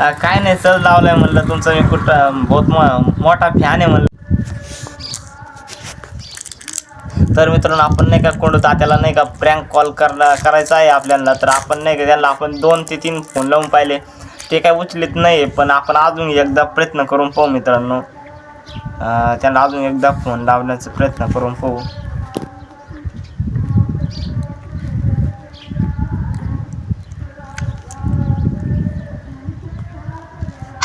काय नाही सहज लावलंय म्हणलं तुमचं मी कुठं बहुत मो- मोठा फॅन आहे म्हणलं. तर मित्रांनो आपण नाही का कोण तात्याला नाही का प्रँक कॉल करला करायचा आहे आपल्याला तर आपण नाही का त्यांना आपण दोन ते तीन फोन लावून पाहिले. ते काय उचलित नाही पण आपण अजून एकदा प्रयत्न करून पाहू मित्रांनो. त्यांना अजून एकदा फोन लावण्याचा प्रयत्न करून पाहू हे बघा मित्रांनो आता मी एकदा अजून एकदा लावलाय गुलाबाची कधी कुठे कसा तुला सांग भेटू वाट पाहतो मी एका इशाऱ्याची जाऊ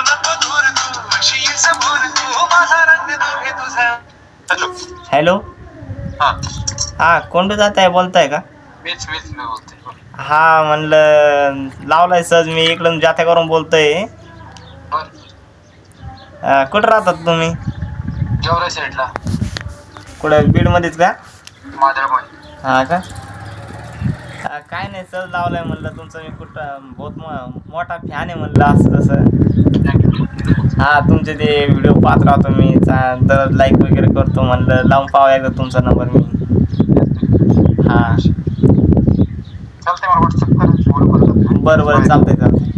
नको दूर तू अशी समोर तू माझा रंग दोघे तुझा हॅलो? हॅलो हा. हा कोंडू जात आहे बोलताय का? मी हा म्हणलं लावलाय सहज मी इकडून जात्या करून बोलतोय. कुठं राहतात तुम्ही? गेवरा साईडला कुठं? बीडमध्येच का? मादळमोय हा का? काय नाही सहज लावलाय म्हणलं तुमचं. मी कुठं बहुत मो- मोठा फॅन आहे म्हणलं असं तसं. हा तुमचे ते व्हिडिओ पाहत राहतो मी. चा- दर लाईक वगैरे करतो म्हणलं. लावून पाहावं एकदा तुमचा नंबर मी. हा. चालते मला व्हॉट्सअप कर. बोलू करतो बरं बरं चालतंय चालतंय.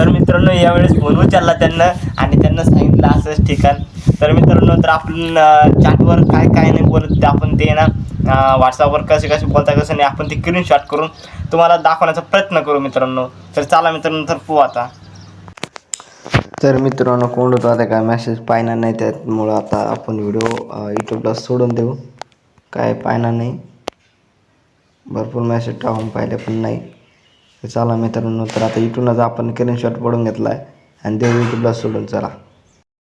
तर मित्रांनो यावेळेस बोलवून चालला त्यांना आणि त्यांना सांगितलं असंच ठिकाण. तर मित्रांनो तर आपण चॅटवर काय काय नाही बोलत ते आपण ते ना व्हॉट्सअपवर कसे कसे बोलता कसं नाही आपण ते स्क्रीनशॉट करून तुम्हाला दाखवण्याचा प्रयत्न करू मित्रांनो. तर चला मित्रांनो तर पू आता. तर मित्रांनो कोण होतो आता काय मेसेज पाहणार नाही त्यामुळं आता आपण व्हिडिओ यूट्यूबला सोडून देऊ. काय पाहणार नाही. भरपूर मेसेज टाकून पाहिले पण नाही. चला मित्रांनो तर आता इथूनच आपण स्क्रीनशॉट पडून घेतला आहे आणि देऊ यूट्यूबला सोडून चला.